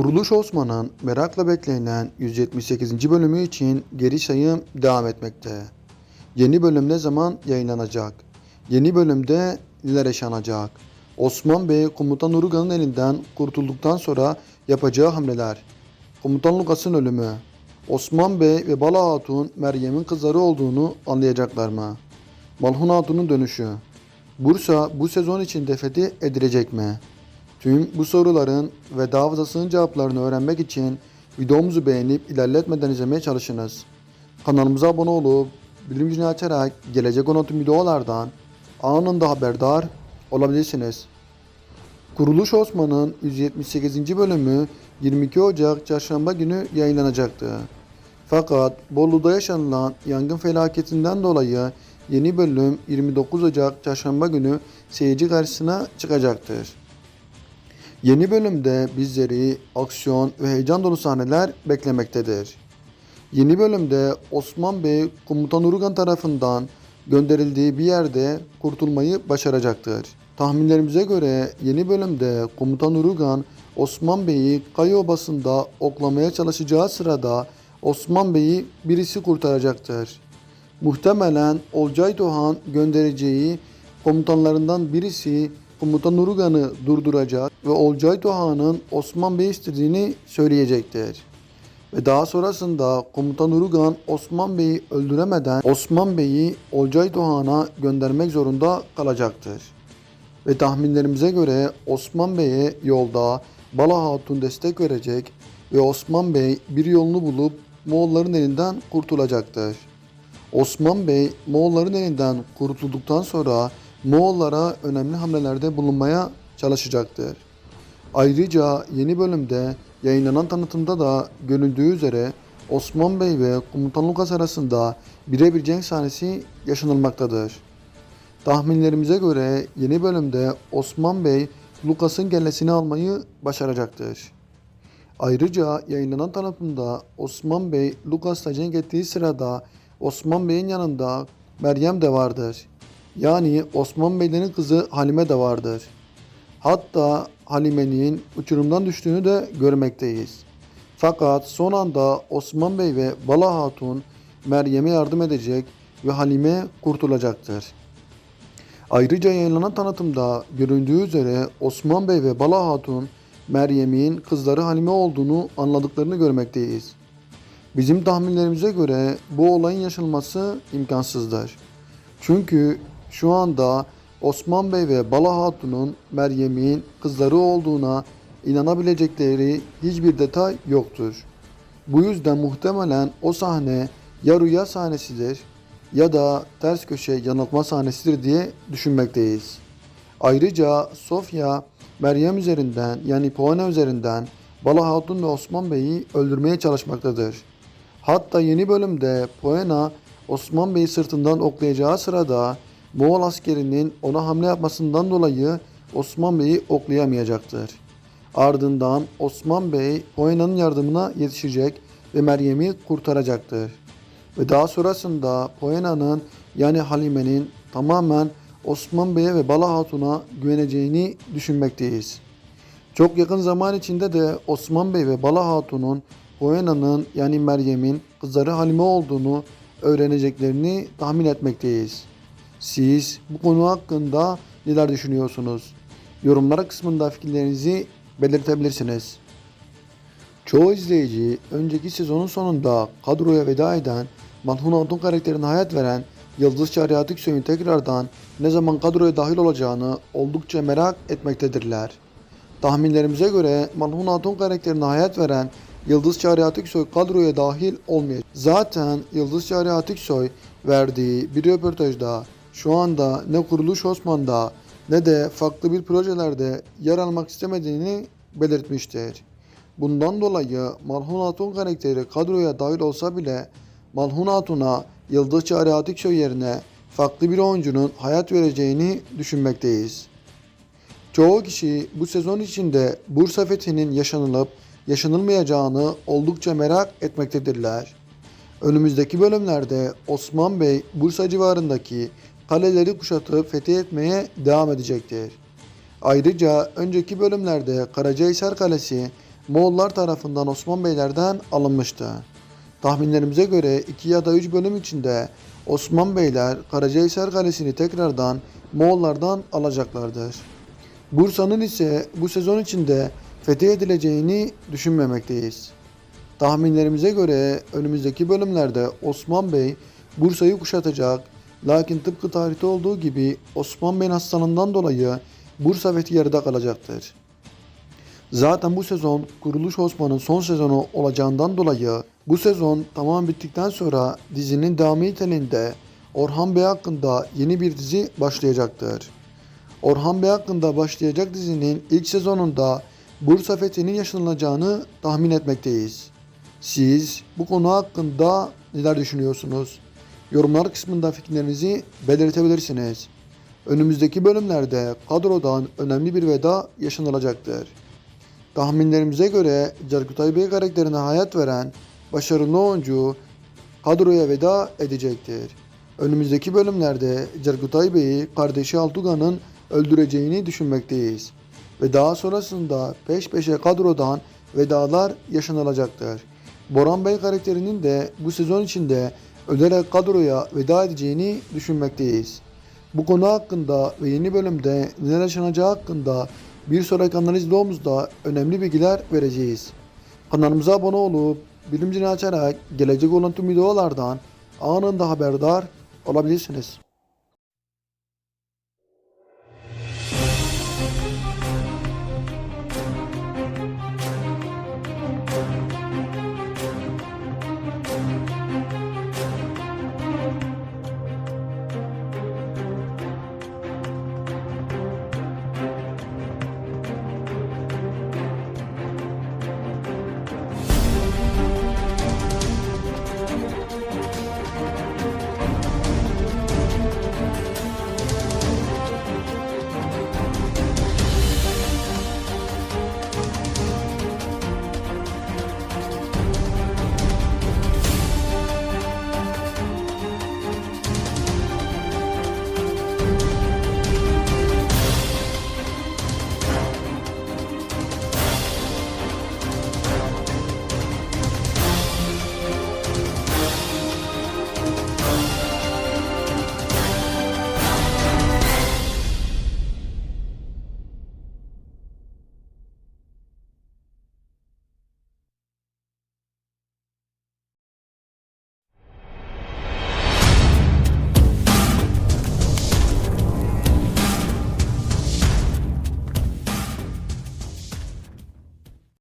Kuruluş Osman'ın merakla beklenen 178. bölümü için geri sayım devam etmekte. Yeni bölüm ne zaman yayınlanacak? Yeni bölümde neler yaşanacak? Osman Bey Komutan Urugan'ın elinden kurtulduktan sonra yapacağı hamleler. Komutan Lukas'ın ölümü. Osman Bey ve Bala Hatun Meryem'in kızları olduğunu anlayacaklar mı? Malhun Hatun'un dönüşü. Bursa bu sezon içinde fethi edilecek mi? Tüm bu soruların ve daha fazlasının cevaplarını öğrenmek için videomuzu beğenip ilerletmeden izlemeye çalışınız. Kanalımıza abone olup bildirim zilini açarak gelecek olan videolardan anında haberdar olabilirsiniz. Kuruluş Osman'ın 178. bölümü 22 Ocak Çarşamba günü yayınlanacaktı. Fakat Bolu'da yaşanılan yangın felaketinden dolayı yeni bölüm 29 Ocak Çarşamba günü seyirci karşısına çıkacaktır. Yeni bölümde bizleri aksiyon ve heyecan dolu sahneler beklemektedir. Yeni bölümde Osman Bey Komutan Urugan tarafından gönderildiği bir yerde kurtulmayı başaracaktır. Tahminlerimize göre yeni bölümde Komutan Urugan Osman Bey'i Kayı Obası'nda oklamaya çalışacağı sırada Osman Bey'i birisi kurtaracaktır. Muhtemelen Olcay Doğan göndereceği komutanlarından birisi komutan Urugan'ı durduracak ve Olcay Doğan'ın Osman Bey istediğini söyleyecektir. Ve daha sonrasında komutan Urugan Osman Bey'i öldüremeden Osman Bey'i Olcay Doğan'a göndermek zorunda kalacaktır. Ve tahminlerimize göre Osman Bey'e yolda Bala Hatun destek verecek ve Osman Bey bir yolunu bulup Moğolların elinden kurtulacaktır. Osman Bey Moğolların elinden kurtulduktan sonra Moğollara önemli hamlelerde bulunmaya çalışacaktır. Ayrıca yeni bölümde yayınlanan tanıtımda da görüldüğü üzere Osman Bey ve Komutan Lukas arasında birebir cenk sahnesi yaşanılmaktadır. Tahminlerimize göre yeni bölümde Osman Bey Lukas'ın kellesini almayı başaracaktır. Ayrıca yayınlanan tanıtımda Osman Bey Lukas'la cenk ettiği sırada Osman Bey'in yanında Meryem de vardır. Yani Osman Beylerin kızı Halime de vardır. Hatta Halime'nin uçurumdan düştüğünü de görmekteyiz. Fakat son anda Osman Bey ve Bala Hatun Meryem'e yardım edecek ve Halime kurtulacaktır. Ayrıca yayınlanan tanıtımda göründüğü üzere Osman Bey ve Bala Hatun Meryem'in kızları Halime olduğunu anladıklarını görmekteyiz. Bizim tahminlerimize göre bu olayın yaşanması imkansızdır. Çünkü şu anda Osman Bey ve Bala Hatun'un Meryem'in kızları olduğuna inanabilecekleri hiçbir detay yoktur. Bu yüzden muhtemelen o sahne ya rüya sahnesidir ya da ters köşe yanıltma sahnesidir diye düşünmekteyiz. Ayrıca Sofya Meryem üzerinden yani Poğana üzerinden Bala Hatun ve Osman Bey'i öldürmeye çalışmaktadır. Hatta yeni bölümde Poena Osman Bey'i sırtından oklayacağı sırada Moğol askerinin ona hamle yapmasından dolayı Osman Bey'i oklayamayacaktır. Ardından Osman Bey Poena'nın yardımına yetişecek ve Meryem'i kurtaracaktır. Ve daha sonrasında Poena'nın yani Halime'nin tamamen Osman Bey'e ve Bala Hatun'a güveneceğini düşünmekteyiz. Çok yakın zaman içinde de Osman Bey ve Bala Hatun'un Poena'nın yani Meryem'in kızları Halime olduğunu öğreneceklerini tahmin etmekteyiz. Siz bu konu hakkında neler düşünüyorsunuz? Yorumlara kısmında fikirlerinizi belirtebilirsiniz. Çoğu izleyici önceki sezonun sonunda kadroya veda eden Malhun Hatun karakterine hayat veren Yıldız Çağrı Atiksoy'un tekrardan ne zaman kadroya dahil olacağını oldukça merak etmektedirler. Tahminlerimize göre Malhun Hatun karakterine hayat veren Yıldız Çağrı Atiksoy kadroya dahil olmayacak. Zaten Yıldız Çağrı Atiksoy verdiği bir röportajda şu anda ne Kuruluş Osman'da ne de farklı bir projelerde yer almak istemediğini belirtmiştir. Bundan dolayı Malhun Hatun karakteri kadroya dahil olsa bile Malhun Hatun'a Yıldız Çağrı Atiksoy yerine farklı bir oyuncunun hayat vereceğini düşünmekteyiz. Çoğu kişi bu sezon içinde Bursa fethinin yaşanılıp yaşanılmayacağını oldukça merak etmektedirler. Önümüzdeki bölümlerde Osman Bey Bursa civarındaki kaleleri kuşatıp fethetmeye devam edecektir. Ayrıca önceki bölümlerde Karacahisar Kalesi Moğollar tarafından Osman Beylerden alınmıştı. Tahminlerimize göre 2 ya da 3 bölüm içinde Osman Beyler Karacahisar Kalesi'ni tekrardan Moğollardan alacaklardır. Bursa'nın ise bu sezon içinde fethedileceğini düşünmemekteyiz. Tahminlerimize göre önümüzdeki bölümlerde Osman Bey Bursa'yı kuşatacak. Lakin tıpkı tarihte olduğu gibi Osman Bey'in hastalığından dolayı Bursa fethi yarıda kalacaktır. Zaten bu sezon Kuruluş Osman'ın son sezonu olacağından dolayı bu sezon tamam bittikten sonra dizinin devamı niteliğinde Orhan Bey hakkında yeni bir dizi başlayacaktır. Orhan Bey hakkında başlayacak dizinin ilk sezonunda Bursa fethinin yaşanılacağını tahmin etmekteyiz. Siz bu konu hakkında neler düşünüyorsunuz? Yorumlar kısmında fikirlerinizi belirtebilirsiniz. Önümüzdeki bölümlerde kadrodan önemli bir veda yaşanılacaktır. Tahminlerimize göre Cerkutay Bey karakterine hayat veren başarılı oyuncu kadroya veda edecektir. Önümüzdeki bölümlerde Cerkutay Bey'i kardeşi Altugan'ın öldüreceğini düşünmekteyiz. Ve daha sonrasında peş peşe kadrodan vedalar yaşanılacaktır. Boran Bey karakterinin de bu sezon içinde ölerek kadroya veda edeceğini düşünmekteyiz. Bu konu hakkında ve yeni bölümde neler yaşanacağı hakkında bir sonraki analiz videomuzda önemli bilgiler vereceğiz. Kanalımıza abone olup bilim zilini açarak gelecek olan tüm videolardan anında haberdar olabilirsiniz.